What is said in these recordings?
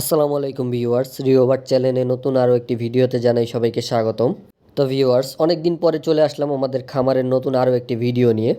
আসসালামু আলাইকুম ভিউয়ার্স, রিওভার চ্যানেলে নতুন আরও একটি ভিডিওতে জানাই সবাইকে স্বাগতম। তো ভিউয়ার্স অনেক দিন পরে চলে আসলাম আমাদের খামারের নতুন আরও একটি ভিডিও নিয়ে।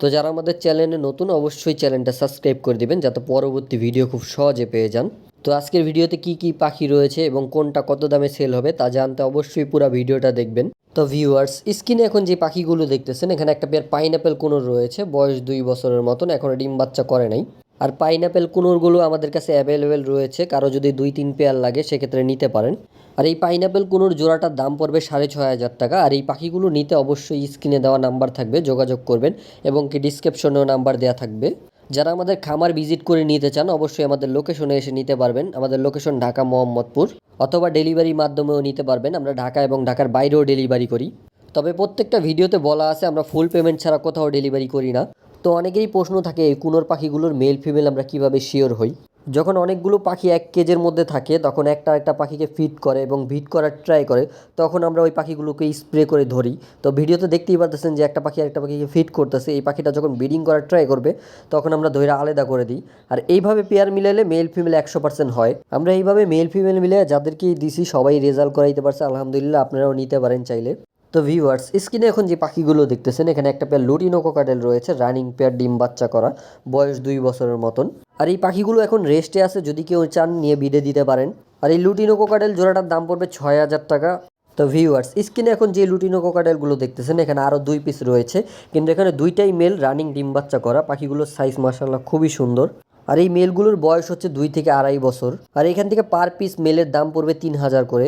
তো যারা আমাদের চ্যানেলে নতুন, অবশ্যই চ্যানেলটা সাবস্ক্রাইব করে দিবেন, যাতে পরবর্তী ভিডিও খুব সহজে পেয়ে যান। তো আজকের ভিডিওতে কি কি পাখি রয়েছে এবং কোনটা কত দামে সেল হবে তা জানতে অবশ্যই পুরো ভিডিওটা দেখবেন। তো ভিউয়ার্স স্ক্রিনে এখন যে পাখিগুলো দেখতেছেন, এখানে একটা পেয়ার পাইনাপেল কোনোর রয়েছে, বয়স দুই বছরের মতন এখনও ডিম বাচ্চা করে নাই। আর পাইনাপেল কুনোরগুলো আমাদের কাছে অ্যাভেলেবেল রয়েছে। কারও যদি দুই, তিন পেয়ার লাগে, সেক্ষেত্রে নিতে পারেন। আর এই পাইনাপেল কুনোর জোড়াটার দাম পড়বে সাড়ে ছয় হাজার টাকা। আর এই পাখিগুলো নিতে অবশ্যই স্ক্রিনে দেওয়া নাম্বার থাকবে, যোগাযোগ করবেন এবং কি ডিসক্রিপশনেও নাম্বার দেওয়া থাকবে। যারা আমাদের খামার ভিজিট করে নিতে চান, অবশ্যই আমাদের লোকেশনে এসে নিতে পারবেন। আমাদের লোকেশন ঢাকা, মোহাম্মদপুর অথবা ডেলিভারি মাধ্যমেও নিতে পারবেন। আমরা ঢাকা এবং ঢাকার বাইরেও ডেলিভারি করি। তবে প্রত্যেকটা ভিডিওতে বলা আছে, আমরা ফুল পেমেন্ট ছাড়া কোথাও ডেলিভারি করি না। তো অনেকেরই প্রশ্ন থাকে কুনোর পাখিগুলোর মেল ফিমেল আমরা কীভাবে শিওর হই? যখন অনেকগুলো পাখি এক কেজের মধ্যে থাকে, তখন একটা একটা পাখিকে ফিট করে এবং ভিট করার ট্রাই করে, তখন আমরা ওই পাখিগুলোকে স্প্রে করে ধরি। তো ভিডিওতে দেখতেই পারতেছেন যে একটা পাখি একটা পাখিকে ফিট করতেছে, এই পাখিটা যখন ব্রিডিং করার ট্রাই করবে, তখন আমরা ধৈরা আলাদা করে দিই। আর এইভাবে পেয়ার মিলাইলে মেল ফিমেল একশো পার্সেন্ট হয়। আমরা এইভাবে মেল ফিমেল মিলে যাদেরকেই দিছি, সবাই রেজাল্ট করাইতে পারছে, আলহামদুলিল্লাহ, আপনারাও নিতে পারেন চাইলে। তো ভিউয়ার্স স্ক্রিনে এখন যে পাখিগুলো দেখতেছেন, এখানে একটা পেয়ার লুটিনো কোকাটেল রয়েছে রানিং পেয়ার ডিম বাচ্চা করা, বয়স দুই বছরের মতন। আর এই পাখিগুলো এখন রেস্টে আছে, যদি কেউ চান নিয়ে বিডে দিতে পারেন। আর এই লুটিনো কোকাটেল জোড়াটার দাম পড়বে ছয় হাজার টাকা। তো ভিউয়ার্স স্ক্রিনে এখন যে লুটিনো কোকাটেলগুলো দেখতেছেন, এখানে আরও দুই পিস রয়েছে। কিন্তু এখানে দুইটাই মেল রানিং ডিম বাচ্চা করা, পাখিগুলোর সাইজ মাসাল্লাহ খুবই সুন্দর। আর এই মেলগুলোর বয়স হচ্ছে দুই থেকে আড়াই বছর। আর এখান থেকে পার পিস মেলের দাম পড়বে তিন হাজার করে।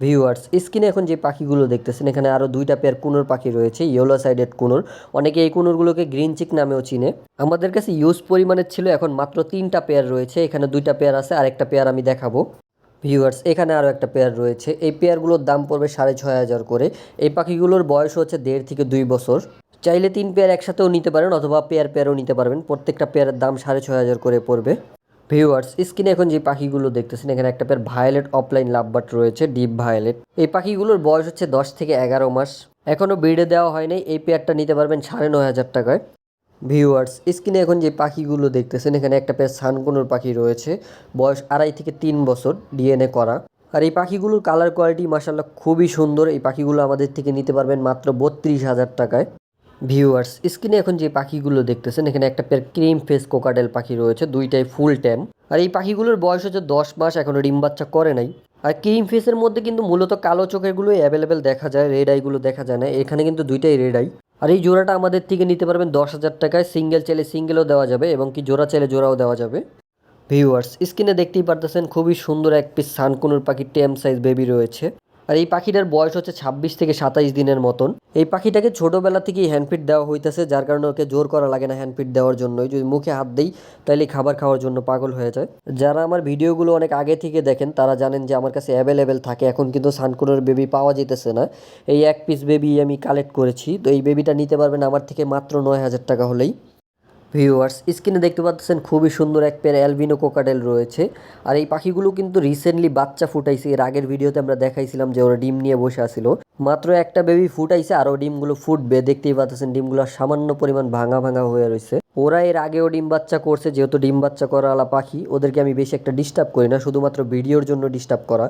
ভিউয়ার্স স্ক্রিনে এখন যে পাখিগুলো দেখতেছেন, এখানে আরও দুইটা পেয়ার কুনোর পাখি রয়েছে ইয়েলো সাইডেড কুনোর। অনেকে এই কুনোরগুলোকে গ্রিন চিক নামেও চিনে। আমাদের কাছে ইউজ পরিমাণের ছিল এখন মাত্র তিনটা পেয়ার রয়েছে, এখানে দুইটা পেয়ার আছে, আরেকটা পেয়ার আমি দেখাবো। ভিউয়ার্স এখানে আরও একটা পেয়ার রয়েছে, এই পেয়ারগুলোর দাম পড়বে সাড়ে ছয় হাজার করে। এই পাখিগুলোর বয়স হচ্ছে দেড় থেকে দুই বছর। চাইলে তিন পেয়ার একসাথেও নিতে পারেন, অথবা পেয়ার পেয়ারও নিতে পারবেন, প্রত্যেকটা পেয়ারের দাম সাড়ে ছয় হাজার করে পড়বে। ভিউয়ার্স স্ক্রিনে এখন যে পাখিগুলো দেখতেছেন, এখানে একটা পেয়ার ভায়োলেট অফলাইন লাভবাট রয়েছে ডিপ ভায়োলেট এই পাখিগুলোর বয়স হচ্ছে দশ থেকে এগারো মাস। এখনও ব্রিডে দেওয়া হয়নি এই পেয়ারটা নিতে পারবেন সাড়ে নয় হাজার টাকায়। ভিউয়ার্স স্ক্রিনে এখন যে পাখিগুলো দেখতেছেন, এখানে একটা পেয়ার সানকুনোর পাখি রয়েছে, বয়স আড়াই থেকে তিন বছর ডিএনএ করা। আর এই পাখিগুলোর কালার কোয়ালিটি মাসাল্লাহ খুবই সুন্দর, এই পাখিগুলো আমাদের থেকে নিতে পারবেন মাত্র বত্রিশ হাজার টাকায়। ভিউয়ার্স স্ক্রিনে এখন যে পাখিগুলো দেখতেছেন, এখানে একটা ক্রিম ফেস কোকাডেল পাখি রয়েছে, দুইটাই ফুল ট্যাম আর এই পাখিগুলোর বয়স হচ্ছে দশ মাস এখনও ডিম বাচ্চা করে নাই। আর ক্রিম ফেসের মধ্যে কিন্তু মূলত কালো চোখেরগুলো অ্যাভেলেবেল দেখা যায় রেড আইগুলো দেখা যায় না, এখানে কিন্তু দুইটাই রেড আই আর এই জোড়াটা আমাদের থেকে নিতে পারবেন দশ হাজার টাকায় সিঙ্গেল চাইলে সিঙ্গেলও দেওয়া যাবে এবং কি জোড়া চাইলে জোড়াও দেওয়া যাবে। ভিউয়ার্স স্ক্রিনে দেখতেই পারতেছেন খুবই সুন্দর এক পিস সানকুনুর পাখির টেম সাইজ বেবি রয়েছে। আর এই পাখিটার বয়স হচ্ছে ছাব্বিশ থেকে সাতাইশ দিনের মতন। এই পাখিটাকে ছোটোবেলা থেকেই হ্যান্ডফিট দেওয়া হইতেছে, যার কারণে ওকে জোর করা লাগে না হ্যান্ডফিট দেওয়ার জন্যই। যদি মুখে হাত দিই তাহলে খাবার খাওয়ার জন্য পাগল হয়ে যায়। যারা আমার ভিডিওগুলো অনেক আগে থেকে দেখেন, তারা জানেন যে আমার কাছে অ্যাভেলেবেল থাকে, এখন কিন্তু সানকুনোর বেবি পাওয়া যেতেছে না। এই এক পিস বেবি আমি কালেক্ট করেছি, তো এই বেবিটা নিতে পারবেন আমার থেকে মাত্র নয় হাজার টাকা হলেই। ভিউয়ার্স, স্ক্রিনে দেখতে পাচ্ছেন খুবই সুন্দর এক পেয়ার অ্যালবিনো কোকাডেল রয়েছে। আর এই পাখিগুলো কিন্তু রিসেন্টলি বাচ্চা ফুটাইছে। এর আগের ভিডিওতে আমরা দেখাইছিলাম যে ওরা ডিম নিয়ে বসে আসিল মাত্র একটা বেবি ফুটাইছে, আরও ডিমগুলো ফুটবে। দেখতেই পাচ্ছেন ডিমগুলো সামান্য পরিমাণ ভাঙা ভাঙা হয়ে রয়েছে ওরা এর আগেও ডিম বাচ্চা করছে, যেহেতু ডিম বাচ্চা করাওয়ালা পাখি। ওদেরকে আমি বেশি একটা ডিস্টার্ব করি না, শুধুমাত্র ভিডিওর জন্য ডিস্টার্ব করা।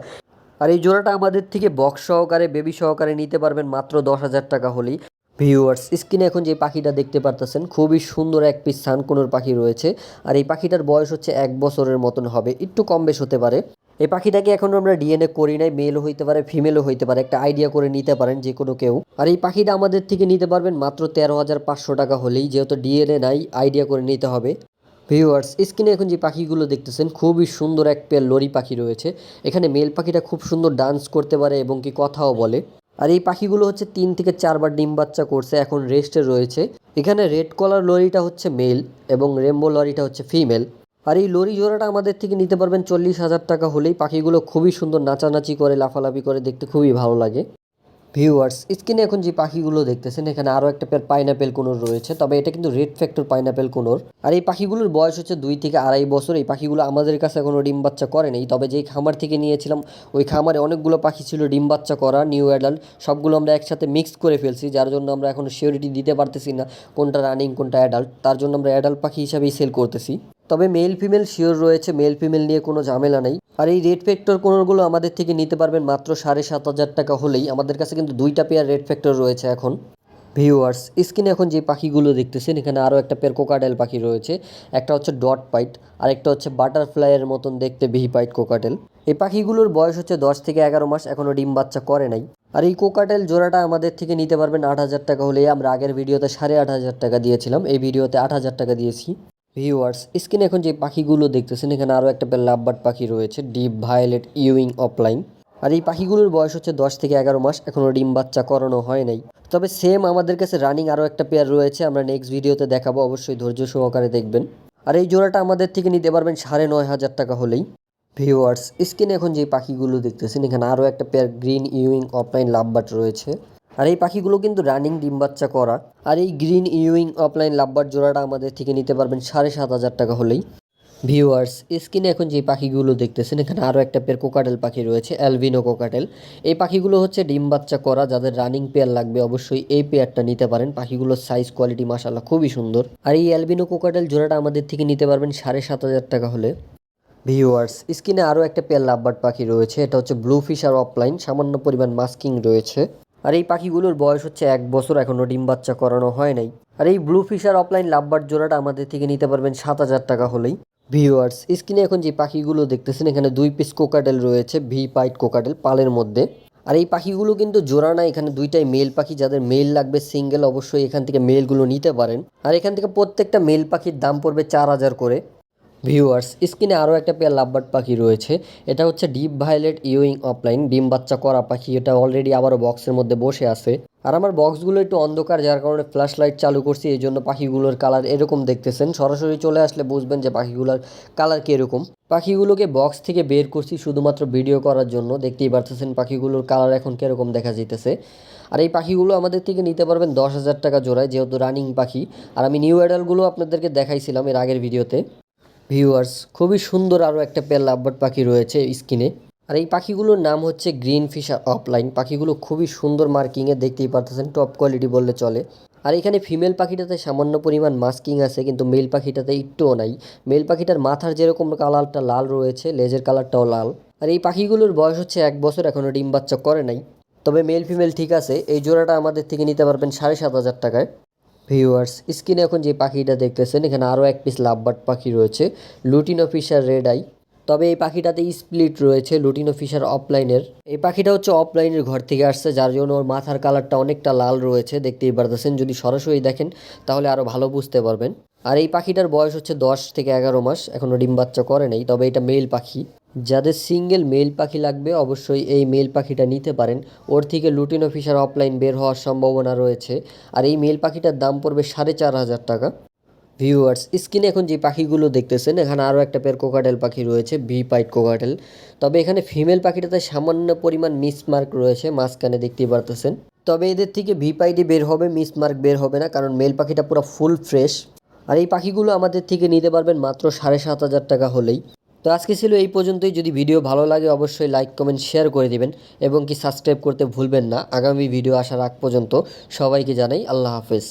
আর এই জোড়াটা আমাদের থেকে বক্স সহকারে বেবি সহকারে নিতে পারবেন মাত্র দশ হাজার টাকা হলেই। ভিউয়ার্স, স্ক্রিনে এখন যে পাখিটা দেখতে পারতেছেন, খুবই সুন্দর এক পিস সানকুনোর পাখি রয়েছে। আর এই পাখিটার বয়স হচ্ছে এক বছরের মতন হবে, একটু কম বেশ হতে পারে। এই পাখিটাকে এখন আমরা ডিএনএ করি নাই, মেলও হইতে পারে, ফিমেলও হইতে পারে, একটা আইডিয়া করে নিতে পারেন যে কোনো কেউ। আর এই পাখিটা আমাদের থেকে নিতে পারবেন মাত্র তেরো হাজার পাঁচশো টাকা হলেই, যেহেতু ডিএনএ নাই, আইডিয়া করে নিতে হবে। ভিউয়ার্স, স্ক্রিনে এখন যে পাখিগুলো দেখতেছেন, খুবই সুন্দর এক পেয়ার লরি পাখি রয়েছে। এখানে মেল পাখিটা খুব সুন্দর ডান্স করতে পারে এবং কি কথাও বলে। আর এই পাখিগুলো হচ্ছে তিন থেকে চারবার ডিম বাচ্চা করছে, এখন রেস্টে রয়েছে। এখানে রেড কলার লরিটা হচ্ছে মেল এবং রেমবো লরিটা হচ্ছে ফিমেল। আর এই লরি জোড়াটা আমাদের থেকে নিতে পারবেন চল্লিশ হাজার টাকা হলেই। পাখিগুলো খুবই সুন্দর নাচানাচি করে, লাফালাফি করে, দেখতে খুবই ভালো লাগে। ভিউয়ার্স স্ক্রিনে এখন যে পাখিগুলো দেখতেছেন, এখানে আরও একটা পেয়ার পাইনাপেল কোনোর রয়েছে, তবে এটা কিন্তু রেড ফ্যাক্টর পাইনাপেল কোনোর আর এই পাখিগুলোর বয়স হচ্ছে দুই থেকে আড়াই বছর, এই পাখিগুলো আমাদের কাছে এখনও ডিম বাচ্চা করে নেই, তবে যেই খামার থেকে নিয়েছিলাম, ওই খামারে অনেকগুলো পাখি ছিল ডিম বাচ্চা করা নিউ অ্যাডাল্ট সবগুলো আমরা একসাথে মিক্স করে ফেলছি, যার জন্য আমরা এখন শিওরিটি দিতে পারতেছি না কোনটা রানিং কোনটা অ্যাডাল্ট তার জন্য আমরা অ্যাডাল্ট পাখি হিসাবেই সেল করতেছি। তবে মেল ফিমেল শিওর রয়েছে, মেল ফিমেল নিয়ে কোনো ঝামেলা নেই। আর এই রেড ফ্যাক্টর কোনোগুলো আমাদের থেকে নিতে পারবেন মাত্র সাড়ে সাত হাজার টাকা হলেই। আমাদের কাছে কিন্তু দুইটা পেয়ার রেড ফ্যাক্টর রয়েছে এখন। ভিউয়ার্স, স্ক্রিনে এখন যে পাখিগুলো দেখতেছেন, এখানে আরও একটা পেয়ার কোকাটেল পাখি রয়েছে। একটা হচ্ছে ডট পাইট আর একটা হচ্ছে বাটারফ্লাইয়ের মতন দেখতে ভি পাইট কোকাটেল এই পাখিগুলোর বয়স হচ্ছে দশ থেকে এগারো মাস এখনও ডিম বাচ্চা করে নাই। আর এই কোকাটেল জোড়াটা আমাদের থেকে নিতে পারবেন আট হাজার টাকা হলে আমরা আগের ভিডিওতে সাড়ে আট হাজার টাকা দিয়েছিলাম, এই ভিডিওতে আট হাজার টাকা দিয়েছি। ভিউয়ার্স স্ক্রিনে এখন যে পাখিগুলো দেখতেছেন, এখানে আরও একটা লাভবার্ড পাখি রয়েছে, ডিপ ভায়োলেট ইউইং অফলাইন। আর এই পাখিগুলোর বয়স হচ্ছে দশ থেকে এগারো মাস এখনও ডিম বাচ্চা করানো হয় নাই। তবে সেম আমাদের কাছে রানিং আরও একটা পেয়ার রয়েছে, আমরা নেক্সট ভিডিওতে দেখাবো, অবশ্যই ধৈর্য সহকারে দেখবেন। আর এই জোড়াটা আমাদের থেকে নিতে পারবেন সাড়ে নয় হাজার টাকা হলেই। ভিউয়ার্স স্ক্রিনে এখন যে পাখিগুলো দেখতেছেন, এখানে আরও একটা pair green wing opaline lovebird রয়েছে। আর এই পাখিগুলো কিন্তু রানিং ডিম বাচ্চা করা। আর এই গ্রিন ইউইং অফলাইন লাভবার জোড়াটা আমাদের থেকে নিতে পারবেন সাড়ে সাত হাজার টাকা হলেই। ভিউয়ার্স স্ক্রিনে এখন যে পাখিগুলো দেখতেছেন, এখানে আরও একটা পেয়ার কোকাটেল পাখি রয়েছে অ্যালভিনো কোকাটেল এই পাখিগুলো হচ্ছে ডিম বাচ্চা করা, যাদের রানিং পেয়ার লাগবে অবশ্যই এই পেয়ারটা নিতে পারেন। পাখিগুলোর সাইজ কোয়ালিটি মাসাল্লাহ খুবই সুন্দর। আর এই অ্যালবিনো কোকাটেল জোড়াটা আমাদের থেকে নিতে পারবেন সাড়ে সাত হাজার টাকা হলে। ভিউয়ার্স স্ক্রিনে আরও একটা পেয়ার লাভবার্ড পাখি রয়েছে, এটা হচ্ছে ব্লু ফিশার অফলাইন সামান্য পরিমাণ মাস্কিং রয়েছে। আর এই পাখিগুলোর বয়স হচ্ছে এক বছর এখনও ডিম বাচ্চা করানো হয় নাই। আর এই ব্লু ফিশার অফলাইন লাভবার্ড জোড়াটা আমাদের থেকে নিতে পারবেন সাত হাজার টাকা হলেই। ভিউয়ার্স, স্ক্রিনে এখন যে পাখিগুলো দেখতেছেন, এখানে দুই পিস কোকাটেল রয়েছে, ভি পাইট কোকাটেল পালের মধ্যে। আর এই পাখিগুলো কিন্তু জোড়া না, এখানে দুইটাই মেল পাখি, যাদের মেল লাগবে সিঙ্গেল, অবশ্যই এখান থেকে মেলগুলো নিতে পারেন। আর এখান থেকে প্রত্যেকটা মেল পাখির দাম পড়বে চার হাজার করে। ভিউয়ার্স, স্ক্রিনে আরও একটা পেয়ার লাভবার্ড পাখি রয়েছে। এটা হচ্ছে ডিপ ভায়োলেট ইউইং অফলাইন, ডিম বাচ্চা করা পাখি। এটা অলরেডি আবারও বক্সের মধ্যে বসে আছে। আর আমার বক্সগুলো একটু অন্ধকার, যার কারণে ফ্ল্যাশ লাইট চালু করছি, এই জন্য পাখিগুলোর কালার এরকম দেখতেছেন। সরাসরি চলে আসলে বুঝবেন যে পাখিগুলোর কালার কীরকম। পাখিগুলোকে বক্স থেকে বের করছি শুধুমাত্র ভিডিও করার জন্য। দেখতেই পারতেছেন পাখিগুলোর কালার এখন কীরকম দেখা যাইতেছে। আর এই পাখিগুলো আমাদের থেকে নিতে পারবেন দশ হাজার টাকা জোড়ায়, যেহেতু রানিং পাখি। আর আমি নিউ অ্যাডালগুলো আপনাদেরকে দেখাইছিলাম এর আগের ভিডিওতে ভিউয়ার্স খুবই সুন্দর আরও একটা পেয়ার লাভবার্ড পাখি রয়েছে স্কিনে আর এই পাখিগুলোর নাম হচ্ছে গ্রিন ফিশার অফলাইন পাখিগুলো খুবই সুন্দর মার্কিংয়ে দেখতেই পারতেছেন টপ কোয়ালিটি বললে চলে। আর এখানে ফিমেল পাখিটাতে সামান্য পরিমাণ মাস্কিং আছে, কিন্তু মেল পাখিটাতে একটুও নাই। মেল পাখিটার মাথার যেরকম কালারটা লাল রয়েছে লেজের কালারটাও লাল। আর এই পাখিগুলোর বয়স হচ্ছে এক বছর এখনও ডিম বাচ্চা করে নাই। তবে মেল ফিমেল ঠিক আছে, এই জোড়াটা আমাদের থেকে নিতে পারবেন সাড়ে সাত হাজার টাকায়। ভিউয়ার্স স্ক্রিনে এখন যে পাখিটা দেখতেছেন, এখানে আরও এক পিস লাভবার্ড পাখি রয়েছে লুটিন অফিসার রেড আই তবে এই পাখিটাতে স্প্লিট রয়েছে লুটিন অফিসার অফলাইনের এই পাখিটা হচ্ছে অফলাইনের ঘর থেকে আসছে, যার জন্য ওর মাথার কালারটা অনেকটা লাল রয়েছে, দেখতেই পারতেছেন। যদি সরাসরি দেখেন, তাহলে আরও ভালো বুঝতে পারবেন। আর এই পাখিটার বয়স হচ্ছে দশ থেকে এগারো মাস, এখনও ডিম বাচ্চা করে নেই, তবে এটা মেল পাখি। যাদের সিঙ্গেল মেল পাখি লাগবে, অবশ্যই এই মেল পাখিটা নিতে পারেন। ওর থেকে লুটিনো ফিশার অফলাইন বের হওয়ার সম্ভাবনা রয়েছে। আর এই মেল পাখিটার দাম পড়বে সাড়ে চার হাজার টাকা। ভিউয়ার্স, স্ক্রিনে এখন যে পাখিগুলো দেখতেছেন, এখানে আরও একটা পের কোকাটেল পাখি রয়েছে, ভি পাইট কোকাটেল। তবে এখানে ফিমেল পাখিটাতে সামান্য পরিমাণ মিসমার্ক রয়েছে, মাঝখানে দেখতেই পারতেছেন। তবে এদের থেকে ভি পাইডি বের হবে, মিসমার্ক বের হবে না, কারণ মেল পাখিটা পুরো ফুল ফ্রেশ। আর এই পাখিগুলো আমাদের থেকে নিতে পারবেন মাত্র সাড়ে সাত হাজার টাকা হলেই। তো আজকে ছিল এই পর্যন্তই। যদি ভিডিও ভালো লাগে, অবশ্যই লাইক কমেন্ট শেয়ার করে দিবেন এবং কি সাবস্ক্রাইব করতে ভুলবেন না। আগামী ভিডিও আসার আগ পর্যন্ত সবাইকে জানাই আল্লাহ হাফেজ।